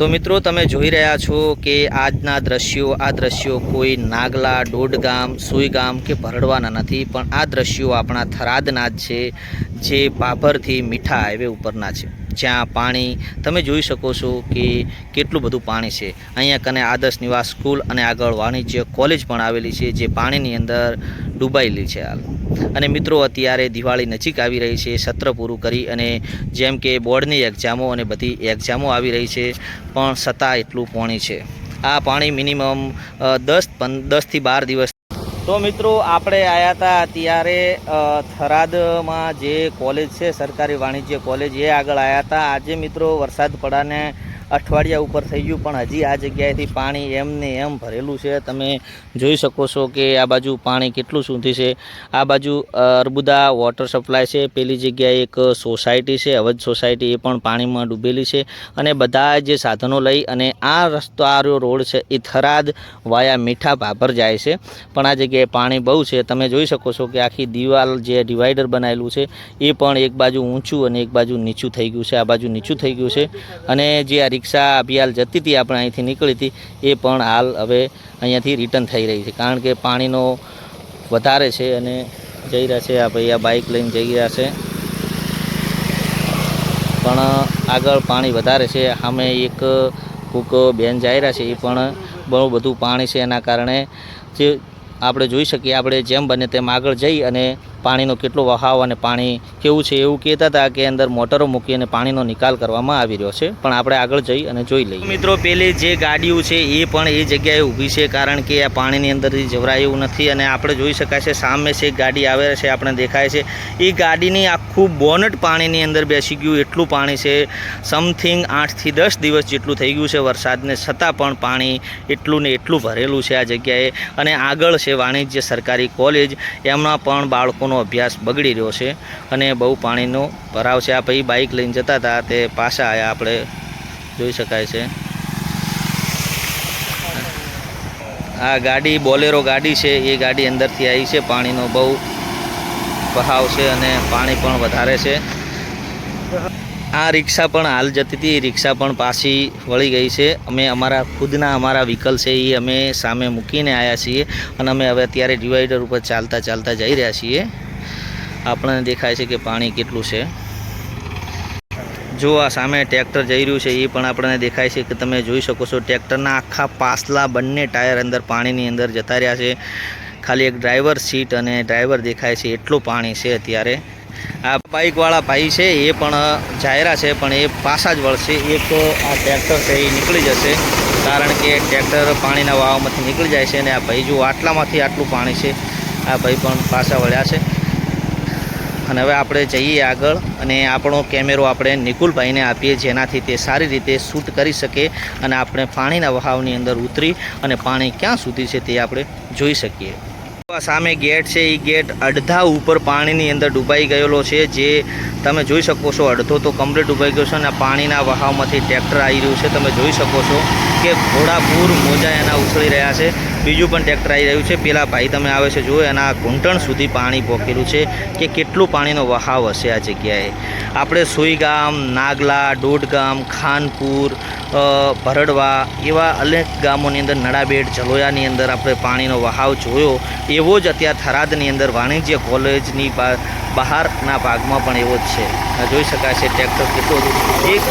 તો મિત્રો તમે જોઈ રહ્યા છો કે આજના દ્રશ્યો, આ દ્રશ્યો કોઈ નાગલા ડોડગામ સુઈગામ કે ભરડવાના નથી, પણ આ દ્રશ્યો આપણા થરાદના જ છે, જે બાભરથી મીઠા હાઈવે ઉપરના છે. જ્યાં પાણી, તમે જોઈ શકો છો કે કેટલું બધું પાણી છે. અહીંયા કને આદર્શ નિવાસ સ્કૂલ અને આગળ વાણિજ્ય કોલેજ પણ આવેલી છે, જે પાણીની અંદર ડૂબાયેલી છે હાલ. અને મિત્રો, અત્યારે દિવાળી નજીક આવી રહી છે, સત્ર પૂરું કરી અને જેમ કે બોર્ડની એક્ઝામો અને બધી એક્ઝામો આવી રહી છે, પણ છતાં એટલું પાણી છે. આ પાણી મિનિમમ દસ પંદ, દસથી બાર દિવસ તો મિત્રો, આપણે આવ્યા હતા ત્યારે થરાદમાં જે કોલેજ છે, સરકારી વાણિજ્ય કોલેજ, એ આગળ આવ્યા હતા આજે મિત્રો વરસાદ પડાને અઠવાડિયા ઉપર થઈ ગયું, પણ હજી આ જગ્યાએથી પાણી એમને એમ ભરેલું છે. તમે જોઈ શકો છો કે આ બાજુ પાણી કેટલું સુધી છે. આ બાજુ અર્બુદા વોટર સપ્લાય છે. પેલી જગ્યાએ એક સોસાયટી છે, અવધ સોસાયટી એ પણ પાણીમાં ડૂબેલી છે. અને બધા જે સાધનો લઈ અને આ રસ્તો, આ રોડ છે, એ થરાદ વાયા મીઠા ભાભર જાય છે. પણ આ જગ્યાએ પાણી બહુ છે. તમે જોઈ શકો છો કે આખી દિવાલ જે ડિવાઈડર બનાવેલું છે, એ પણ એક બાજુ ઊંચું અને એક બાજુ નીચું થઈ ગયું છે. આ બાજુ નીચું થઈ ગયું છે. અને જે આ રિક્ષા અભિયાલ જતી હતી, આપણે અહીંથી નીકળી હતી, એ પણ હાલ હવે અહીંયાથી રિટર્ન થઈ રહી છે. કારણ કે પાણીનો વધારે છે અને જઈ રહ્યા છે, આ ભાઈ આ બાઇક લઈને જઈ રહ્યા છે. પણ આગળ પાણી વધારે છે. સામે એક કૂક બેન જઈ રહ્યા છે, એ પણ બહુ બધું પાણી છે એના કારણે જે આપણે જોઈ શકીએ, આપણે જેમ બને તેમ આગળ જઈ અને પાણીનો કેટલો વહાવ અને પાણી કેવું છે એવું કહેતા હતા કે અંદર મોટરો મૂકી અને પાણીનો નિકાલ કરવામાં આવી રહ્યો છે. પણ આપણે આગળ જઈ અને જોઈ લઈએ. મિત્રો, પેલી જે ગાડીઓ છે એ પણ એ જગ્યાએ ઊભી છે કારણ કે આ પાણીની અંદરથી જવરાય એવું નથી અને આપણે જોઈ શકાય છે સામે છે એક ગાડી આવે છે, આપણે દેખાય છે. એ ગાડીની આખું બોનટ પાણીની અંદર બેસી ગયું. એટલું પાણી છે, સમથિંગ આઠથી દસ દિવસ જેટલું થઈ ગયું છે વરસાદને છતાં પણ પાણી એટલું ને એટલું ભરેલું છે આ જગ્યાએ. અને આગળ છે વાણિજ્ય સરકારી કોલેજ. એમાં પણ બાળકોનો અભ્યાસ બગડી રહ્યો છે અને બહુ પાણીનો ભરાવ છે. આ ભાઈ બાઇક લઈને જતા હતા, તે પાછા આવ્યા આપણે જોઈ શકાય છે. આ ગાડી, બોલેરો ગાડી છે. એ ગાડી અંદરથી આવી છે. પાણીનો બહુ બહાવ છે અને પાણી પણ વધારે છે. આ રિક્ષા પણ હાલ જતી હતી. રિક્ષા પણ પાછી વળી ગઈ છે. અમે અમારા ખુદના અમારા વ્હીકલ છે એ અમે સામે મૂકીને આવ્યા છીએ અને અમે હવે અત્યારે ડિવાઈડર ઉપર ચાલતા ચાલતા જઈ રહ્યા છીએ. આપણને દેખાય છે કે પાણી કેટલું છે. જો આ સામે ટ્રેક્ટર જઈ રહ્યું છે, એ પણ આપણને દેખાય છે કે તમે જોઈ શકો છો ટ્રેક્ટરના આખા પાછલા બંને ટાયર અંદર પાણીની અંદર જતા રહ્યા છે. ખાલી એક ડ્રાઈવર સીટ અને ડ્રાઈવર દેખાય છે, એટલું પાણી છે અત્યારે. આ બાઇકવાળા ભાઈ છે, એ પણ જાયરા છે, પણ એ પાછા જ વળશે એક આ ટ્રેક્ટર છે, એ નીકળી જશે, કારણ કે ટ્રેક્ટર પાણીના વાવામાંથી નીકળી જાય છે અને આ ભાઈ જો આટલામાંથી આટલું પાણી છે, આ ભાઈ પણ પાછા વળ્યા છે. અને હવે આપણે જઈએ આગળ અને આપણો કેમેરો આપણે નિકુલભાઈને આપીએ, જેનાથી તે સારી રીતે શૂટ કરી શકે અને આપણે પાણીના વહાવની અંદર ઉતરી અને પાણી ક્યાં સુધી છે તે આપણે જોઈ શકીએ. સામે ગેટ છે. એ ગેટ અડધા ઉપર પાણીની અંદર ડૂબાઈ ગયેલો છે જે તમે જોઈ શકો છો, અડધો તો કમ્પ્લીટ ઉભાઈ ગયો છે અને પાણીના વહાવમાંથી ટ્રેક્ટર આવી રહ્યું છે. તમે જોઈ શકો છો કે ઘોડાપૂર મોજા એના ઉછળી રહ્યા છે. બીજું પણ ટ્રેક્ટર આવી રહ્યું છે. પેલા ભાઈ તમે આવે છે, જુઓ, એના ઘૂંટણ સુધી પાણી પહોંચેલું છે કે કેટલું પાણીનો વહાવ હશે આ જગ્યાએ. આપણે સુઈગામ, નાગલા દોડગામ ખાનપુર ભરડવા એવા અનેક ગામોની અંદર નડાબેટ જલોયાની અંદર આપણે પાણીનો વહાવ જોયો. એવો જ અત્યારે થરાદની અંદર વાણિજ્ય કોલેજની બહારના ભાગમાં પણ એવો જ છે. આ જોઈ શકાશે ટ્રેક્ટર કેટલું એક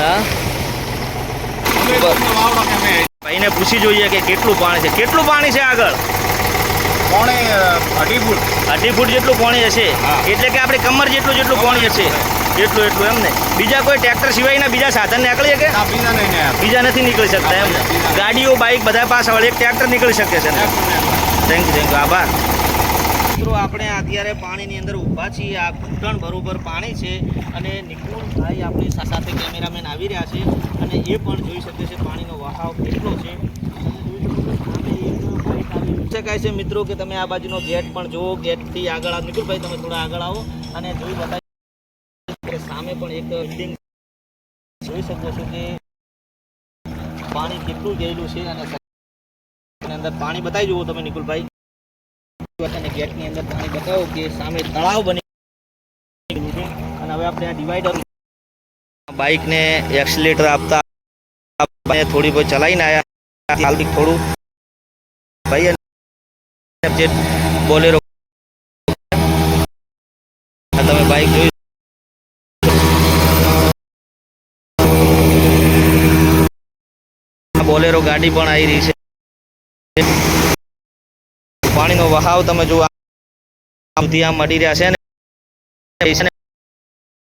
હા? ભાઈને પૂછી જોઈએ કે કેટલું પાણી છે. કેટલું પાણી છે આગળ? પોણે અઢી ફૂટ. અઢી ફૂટ જેટલું પાણી હશે. એટલે કે આપણે કમર જેટલું જેટલું પાણી હશે. એટલું એટલું એમ ને. બીજા કોઈ ટ્રેક્ટર સિવાયના બીજા સાધન નીકળી શકે? બીજા નથી નીકળી શકતા એમ ગાડીઓ બાઇક બધા પાસે વળે એક ટ્રેક્ટર નીકળી શકે છે થેન્ક યુ થેન્ક યુ આભાર. મિત્રો, આપણે અત્યારે પાણીની અંદર ઊભા છીએ. આ ઘૂંટણ બરોબર પાણી છે અને નિકુલભાઈ આપણી સાથે કેમેરામેન આવી રહ્યા છે અને એ પણ જોઈ શકે છે પાણીનો વહાવ કેટલો છે. શકાય છે મિત્રો કે તમે આ બાજુનો ગેટ પણ જુઓ, ગેટથી આગળ નિકુલભાઈ તમે થોડા આગળ આવો અને જોઈ બતાવી સામે પણ એક બિલ્ડિંગ જોઈ શકો છો કે પાણી કેટલું ગયેલું છે અને અંદર પાણી બતાવી જુઓ તમે નિકુલભાઈ અને ગેટની અંદર પાણી બતાવો કે સામે તળાવ બની અને હવે આપણે આ ડિવાઈડર બાઇકને એક્સિલેટર આપતા થોડી બહુ ચલાવીને આવ્યા હાલ થોડું ભાઈ અને બોલેરો તમે બાઇક જોઈ બોલેરો ગાડી પણ આવી રહી છે. પાણીનો વહાવ તમે જુઓ આમથી આમ મળી રહ્યા છે ને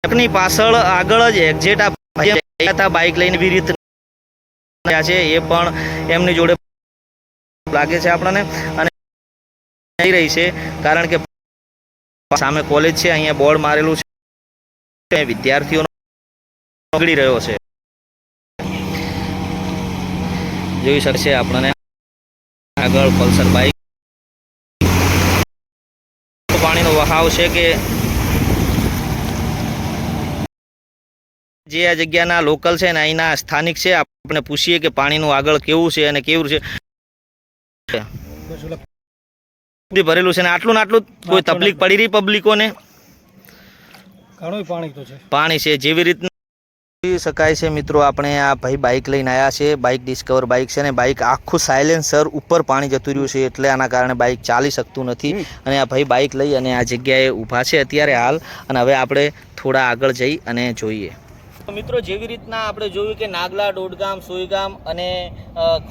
ટ્રકની પાછળ આગળ જ એક્ઝેટ આ બાઇક લઈને. એવી રીત છે, એ પણ એમની જોડે લાગે છે આપણને અને રહી છે, કારણ કે સામે કોલેજ છે, અહીંયા બોર્ડ મારેલું છે વિદ્યાર્થીઓનો બગડી રહ્યો છે. જોઈ શકશે આપણને આગળ પલ્સર બાઇક પાણીનો વહાવ છે કે જે આ જગ્યાના લોકલ છે ને અહીંના સ્થાનિક છે આપણે પૂછીએ કે પાણીનું આગળ કેવું છે અને કેવું છે. ભરેલું છે ને આટલું ને આટલું કોઈ તકલીફ પડી રહી પબ્લિકોને? ઘણું પાણી તો છે. પાણી છે જેવી રીતના શકાય છે મિત્રો આપણે આ ભાઈ બાઇક લઈને આવ્યા છે બાઇક ડિસ્કવર બાઇક છે ને બાઇક આખું સાયલેન્સર ઉપર પાણી જતું રહ્યું છે એટલે આના કારણે બાઇક ચાલી શકતું નથી. અને આ ભાઈ બાઇક લઈ અને આ જગ્યાએ ઊભા છે અત્યારે હાલ. અને હવે આપણે થોડા આગળ જઈ અને જોઈએ. મિત્રો, જેવી રીતના આપણે જોયું કે નાગલા ડોડગામ સોયગામ અને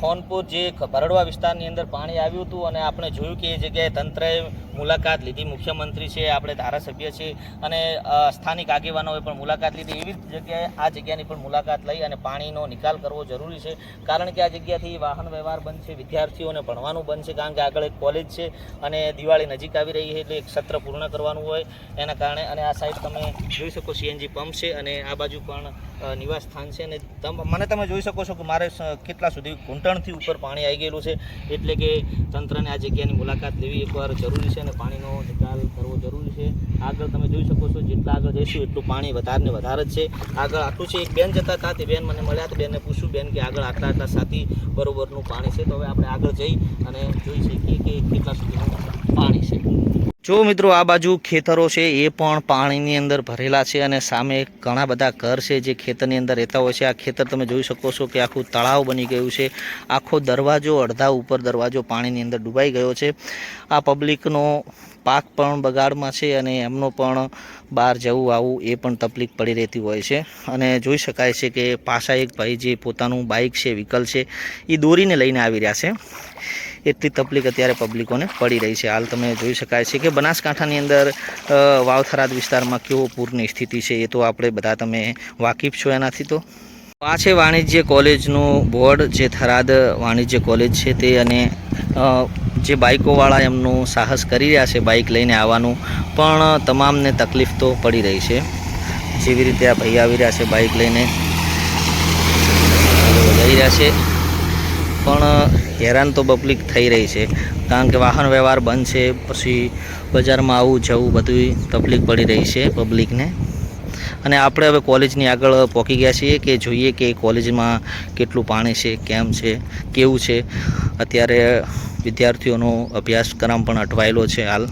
ખોનપુર જે ભરડવા વિસ્તારની અંદર પાણી આવ્યું હતું અને આપણે જોયું કે એ જગ્યાએ તંત્રએ મુલાકાત લીધી. મુખ્યમંત્રી છે, આપણે ધારાસભ્ય છે અને સ્થાનિક આગેવાનોએ પણ મુલાકાત લીધી. એવી જગ્યાએ આ જગ્યાની પણ મુલાકાત લઈ અને પાણીનો નિકાલ કરવો જરૂરી છે. કારણ કે આ જગ્યાથી વાહન વ્યવહાર બંધ છે, વિદ્યાર્થીઓને ભણવાનું બંધ છે, કારણ કે આગળ એક કોલેજ છે અને દિવાળી નજીક આવી રહી છે એટલે એક સત્ર પૂર્ણ કરવાનું હોય એના કારણે. અને આ સાઈડ તમે જોઈ શકો, સીએનજી પંપ છે અને આ બાજુ પણ નિવાસ સ્થાન છે અને મને તમે જોઈ શકો છો કે મારે કેટલા સુધી ઘૂંટણથી ઉપર પાણી આવી ગયેલું છે. એટલે કે તંત્રને આ જગ્યાની મુલાકાત લેવી એકવાર જરૂરી છે અને પાણીનો નિકાલ કરવો જરૂરી છે. આગળ તમે જોઈ શકો છો, જેટલા આગળ જઈશું એટલું પાણી વધારે વધારે જ છે. આગળ આટલું છે, એક બેન જતા હતા, તે બેન મને મળ્યા તો બેનને પૂછ્યું, બેન, કે આગળ આટલા આટલા સાથી બરોબરનું પાણી છે? તો હવે આપણે આગળ જઈ અને જોઈ શકીએ કે કેટલા સુધીનું પાણી છે. જો મિત્રો આ બાજુ ખેતરો છે, એ પણ પાણીની અંદર ભરેલા છે અને સામે ઘણા બધા ઘર છે જે ખેતરની અંદર રહેતા હોય છે. આ ખેતર તમે જોઈ શકો છો કે આખું તળાવ બની ગયું છે. આખો દરવાજો, અડધા ઉપર દરવાજો પાણીની અંદર ડૂબાઈ ગયો છે. આ પબ્લિકનો પાક પણ બગાડમાં છે અને એમનો પણ બહાર જવું આવું એ પણ તકલીફ પડી રહેતી હોય છે. અને જોઈ શકાય છે કે પાછા એક ભાઈ જે પોતાનું બાઇક છે, વ્હીકલ છે એ દોરીને લઈને આવી રહ્યા છે. એટલી તકલીફ અત્યારે પબ્લિકોને પડી રહી છે. હાલ તમે જોઈ શકાય છે કે બનાસકાંઠાની અંદર વાવથરાદ વિસ્તારમાં કેવો પૂરની સ્થિતિ છે એ તો આપણે બધા તમે વાકેફ છો એનાથી તો. આ છે વાણિજ્ય કોલેજનું બોર્ડ જે થરાદ વાણિજ્ય કોલેજ છે તે અને જે બાઇકોવાળા એમનું સાહસ કરી રહ્યા છે બાઇક લઈને આવવાનું, પણ તમામને તકલીફ તો પડી રહી છે. જેવી રીતે આ ભાઈ આવી રહ્યા છે બાઇક લઈને. જઈ રહ્યા છે. પણ હેરાન તો પબ્લિક થઈ રહી છે. કારણ કે વાહન વ્યવહાર બંધ છે, પછી બજારમાં આવું જવું બધું તકલીફ પડી રહી છે પબ્લિકને અને આપણે હવે કોલેજની આગળ પહોંચી ગયા છીએ કે જોઈએ કે કોલેજમાં કેટલું પાણી છે, કેમ છે, કેવું છે. અત્યારે વિદ્યાર્થીઓનો અભ્યાસક્રમ પણ અટવાયેલો છે હાલ.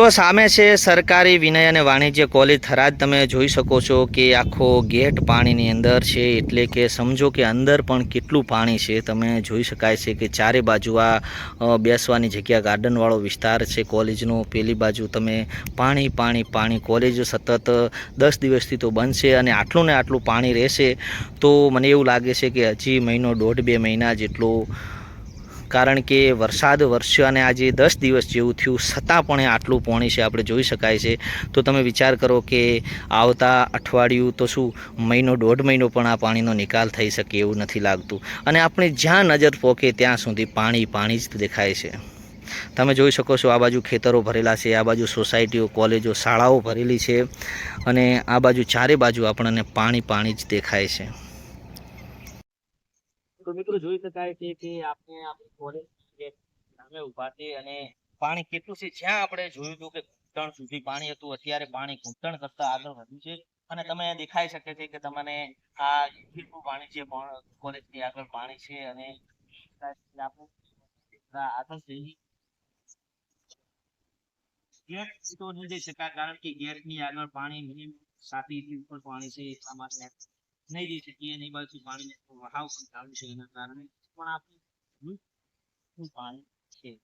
તો સામે છે સરકારી વિનય અને વાણિજ્ય કોલેજ. થરાદ તમે જોઈ શકો છો કે આખો ગેટ પાણીની અંદર છે, એટલે કે સમજો કે અંદર પણ કેટલું પાણી છે. તમે જોઈ શકાય છે કે ચારે બાજુ આ બેસવાની જગ્યા ગાર્ડનવાળો વિસ્તાર છે. કોલેજનો પેલી બાજુ તમે પાણી પાણી પાણી. કોલેજ સતત દસ દિવસથી તો બંધ અને આટલું ને આટલું પાણી રહેશે. તો મને એવું લાગે છે કે હજી મહિનો દોઢ બે મહિના જેટલું કારણ કે વરસાદ વરસ્યો અને આજે દસ દિવસ જેવું થયું, છતાં પણ આટલું પાણી છે, આપણે જોઈ શકાય છે. તો તમે વિચાર કરો કે આવતા અઠવાડિયું તો શું, મહિનો દોઢ મહિનો પણ આ પાણીનો નિકાલ થઈ શકે એવું નથી લાગતું. અને આપણે જ્યાં નજર પોકે ત્યાં સુધી પાણી પાણી જ દેખાય છે. તમે જોઈ શકો છો આ બાજુ ખેતરો ભરેલા છે, આ બાજુ સોસાયટીઓ, કોલેજો, શાળાઓ ભરેલી છે અને આ બાજુ ચારે બાજુ આપણને પાણી પાણી જ દેખાય છે. તો જોઈ શકાય છે કે આપણે આપણી કોલેજ સામે ઊભા છે અને પાણી કેટલું છે, જ્યાં આપણે જોયું હતું કે ઘૂંટણ સુધી પાણી હતું, અત્યારે પાણી ઘૂંટણ કરતા આગળ વધ્યું છે. અને તમે દેખાઈ શકે છે કે તમને આ કેટલું પાણી છે કોલેજની આગળ પાણી છે અને આગળ ગેટ તો નહીં જઈ શકાય, કારણ કે ગેટની આગળ પાણી સાતીથી ઉપર પાણી છે, એટલા માટે નહીં જઈ શકીએ અને બાજુ પાણીનો વહાવ પણ ચાલુ છે એના કારણે. પણ આપણે પાણી છે?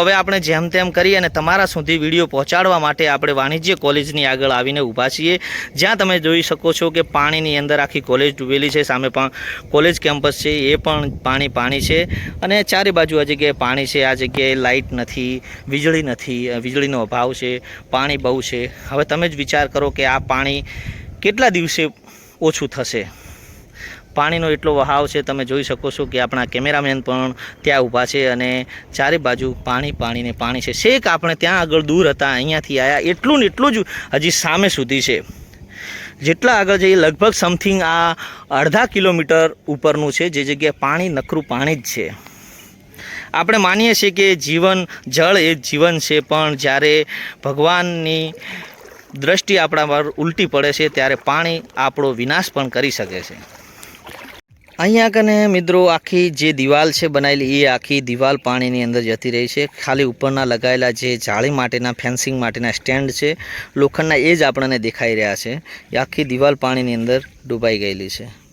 હવે આપણે જેમ તેમ કરી અને તમારા સુધી વીડિયો પહોંચાડવા માટે આપણે વાણિજ્ય કોલેજની આગળ આવીને ઊભા છીએ. જ્યાં તમે જોઈ શકો છો કે પાણીની અંદર આખી કોલેજ ડૂબેલી છે, સામે પણ કોલેજ કેમ્પસ છે, એ પણ પાણી પાણી છે. અને ચારે બાજુ આ જગ્યાએ પાણી છે, આ જગ્યાએ લાઇટ નથી, વીજળી નથી વીજળીનો અભાવ છે, પાણી બહુ છે. હવે તમે જ વિચાર કરો કે આ પાણી કેટલા દિવસે ઓછું થશે. પાણીનો એટલો વહાવ છે, તમે જોઈ શકો છો કે આપણા કેમેરામેન પણ ત્યાં ઊભા છે અને ચારે બાજુ પાણી પાણીને પાણી છે. શેક આપણે ત્યાં આગળ દૂર હતા, અહીંયાથી આવ્યા એટલું ને એટલું જ હજી સામે સુધી છે. જેટલા આગળ જઈએ, લગભગ સમથિંગ આ અડધા કિલોમીટર ઉપરનું છે, જે જગ્યાએ પાણી નખરું પાણી જ છે. આપણે માનીએ છીએ કે જીવન જળ એ જીવન છે, પણ જ્યારે ભગવાનની દ્રષ્ટિ આપણા પર ઉલટી પડે છે, ત્યારે પાણી આપણો વિનાશ પણ કરી શકે છે. અહીંયા કને મિત્રો, આખી જે દિવાલ છે બનાવેલી, એ આખી દિવાલ પાણીની અંદર જતી રહી છે. ખાલી ઉપરના લગાવેલા જે જાળી માટેના, ફેન્સિંગ માટેના સ્ટેન્ડ છે, લોખંડના એ જ આપણને દેખાઈ રહ્યા છે. એ આખી દિવાલ પાણીની અંદર ડૂબાઈ ગયેલી છે.